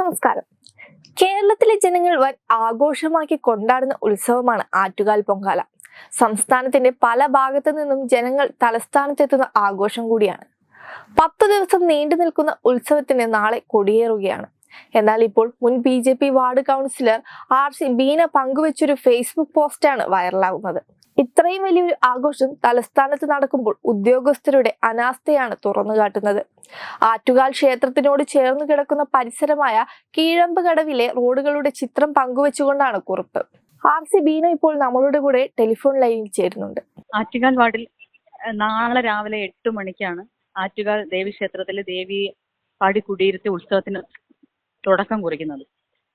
നമസ്കാരം. കേരളത്തിലെ ജനങ്ങൾ വൻ ആഘോഷമാക്കി കൊണ്ടാടുന്ന ഉത്സവമാണ് ആറ്റുകാൽ പൊങ്കാല. സംസ്ഥാനത്തിന്റെ പല ഭാഗത്തു നിന്നും ജനങ്ങൾ തലസ്ഥാനത്തെത്തുന്ന ആഘോഷം കൂടിയാണ്. പത്തു ദിവസം നീണ്ടു നിൽക്കുന്ന ഉത്സവത്തിന് നാളെ കൊടിയേറുകയാണ്. എന്നാൽ ഇപ്പോൾ മുൻ B J P ward councillor R C Beena പങ്കുവച്ചൊരു Facebook പോസ്റ്റാണ് വൈറലാകുന്നത്. ഇത്രയും വലിയൊരു ആഘോഷം തലസ്ഥാനത്ത് നടക്കുമ്പോൾ ഉദ്യോഗസ്ഥരുടെ അനാസ്ഥയാണ് തുറന്നു കാട്ടുന്നത്. ആറ്റുകാൽ ക്ഷേത്രത്തിനോട് ചേർന്ന് കിടക്കുന്ന പരിസരമായ കീഴമ്പ് കടവിലെ റോഡുകളുടെ ചിത്രം പങ്കുവെച്ചുകൊണ്ടാണ് കുറിപ്പ്. ആർ സി ബീന ഇപ്പോൾ നമ്മളുടെ കൂടെ ടെലിഫോൺ ലൈനിൽ ചേരുന്നുണ്ട്. ആറ്റുകാൽ വാർഡിൽ നാളെ രാവിലെ എട്ട് മണിക്കാണ് ആറ്റുകാൽ ദേവീക്ഷേത്രത്തിൽ ദേവി പാടി കുടിയിരുത്തി ഉത്സവത്തിന് തുടക്കം കുറിക്കുന്നത്.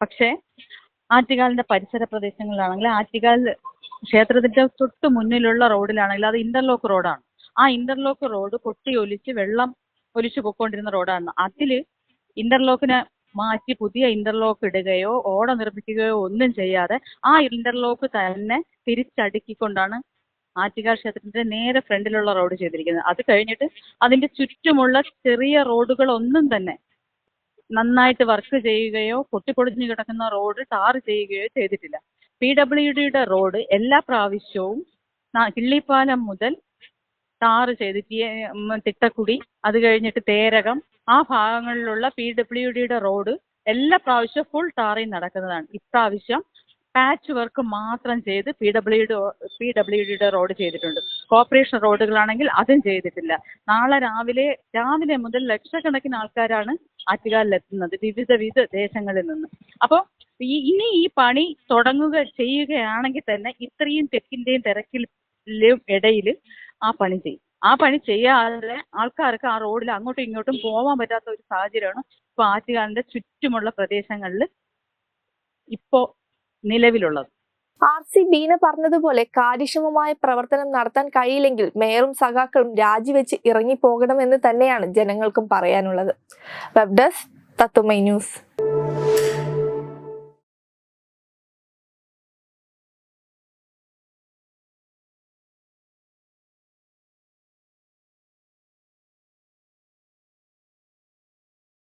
പക്ഷേ ആറ്റുകാലിന്റെ പരിസര പ്രദേശങ്ങളിലാണെങ്കിൽ ആറ്റുകാൽ ക്ഷേത്രത്തിന്റെ തൊട്ട് മുന്നിലുള്ള റോഡിലാണെങ്കിൽ അത് ഇന്റർലോക്ക് റോഡാണ് ആ ഇന്റർലോക്ക് റോഡ് കൊട്ടി ഒലിച്ച് വെള്ളം ഒലിച്ചു പൊക്കോണ്ടിരുന്ന റോഡാണ് അതിൽ ഇന്റർലോക്കിനെ മാറ്റി പുതിയ ഇന്റർലോക്ക് ഇടുകയോ ഓട നിർമ്മിക്കുകയോ ഒന്നും ചെയ്യാതെ ആ ഇന്റർലോക്ക് തന്നെ തിരിച്ചടുക്കിക്കൊണ്ടാണ് ആറ്റുകാൽ ക്ഷേത്രത്തിന്റെ നേരെ ഫ്രണ്ടിലുള്ള റോഡ് ചെയ്തിരിക്കുന്നത്. അത് കഴിഞ്ഞിട്ട് അതിന്റെ ചുറ്റുമുള്ള ചെറിയ റോഡുകൾ ഒന്നും തന്നെ നന്നായിട്ട് വർക്ക് ചെയ്യുകയോ പൊട്ടിപ്പൊളിഞ്ഞു കിടക്കുന്ന റോഡ് ടാർ ചെയ്യുകയോ ചെയ്തിട്ടില്ല. പി ഡബ്ല്യു ഡിയുടെ റോഡ് എല്ലാ പ്രാവശ്യവും കിള്ളിപ്പാലം മുതൽ ടാർ ചെയ്ത് തിട്ടക്കുടി അത് കഴിഞ്ഞിട്ട് തേരകം ആ ഭാഗങ്ങളിലുള്ള പി ഡബ്ല്യു ഡിയുടെ റോഡ് എല്ലാ പ്രാവശ്യവും ഫുൾ ടാറിങ് നടക്കുന്നതാണ്. ഇപ്രാവശ്യം പാച്ച് വർക്ക് മാത്രം ചെയ്ത് P W D P W ഡിയുടെ റോഡ് ചെയ്തിട്ടുണ്ട്. കോർപ്പറേഷൻ റോഡുകളാണെങ്കിൽ അതും ചെയ്തിട്ടില്ല. നാളെ രാവിലെ രാവിലെ മുതൽ ലക്ഷക്കണക്കിന് ആൾക്കാരാണ് ആറ്റുകാലിലെത്തുന്നത് വിവിധ വിവിധ ദേശങ്ങളിൽ നിന്ന്. അപ്പോൾ ഇനി ഈ പണി തുടങ്ങുക ചെയ്യുകയാണെങ്കിൽ തന്നെ ഇത്രയും തെക്കിന്റെയും തിരക്കിലും ഇടയിൽ ആ പണി ചെയ്യും. ആ പണി ചെയ്യാതെ ആൾക്കാർക്ക് ആ റോഡിൽ അങ്ങോട്ടും ഇങ്ങോട്ടും പോവാൻ പറ്റാത്ത ഒരു സാഹചര്യമാണ് ഇപ്പൊ ആറ്റുകാലിന്റെ ചുറ്റുമുള്ള പ്രദേശങ്ങളിൽ ഇപ്പോ നിലവിലുള്ളത്. ആർ സി ബീന പറഞ്ഞതുപോലെ കാര്യക്ഷമമായ പ്രവർത്തനം നടത്താൻ കഴിയില്ലെങ്കിൽ മേയറും സഖാക്കളും രാജിവെച്ച് ഇറങ്ങിപ്പോകണമെന്ന് തന്നെയാണ് ജനങ്ങൾക്കും പറയാനുള്ളത്. വെബ് തത്തുമൈ ന്യൂസ്.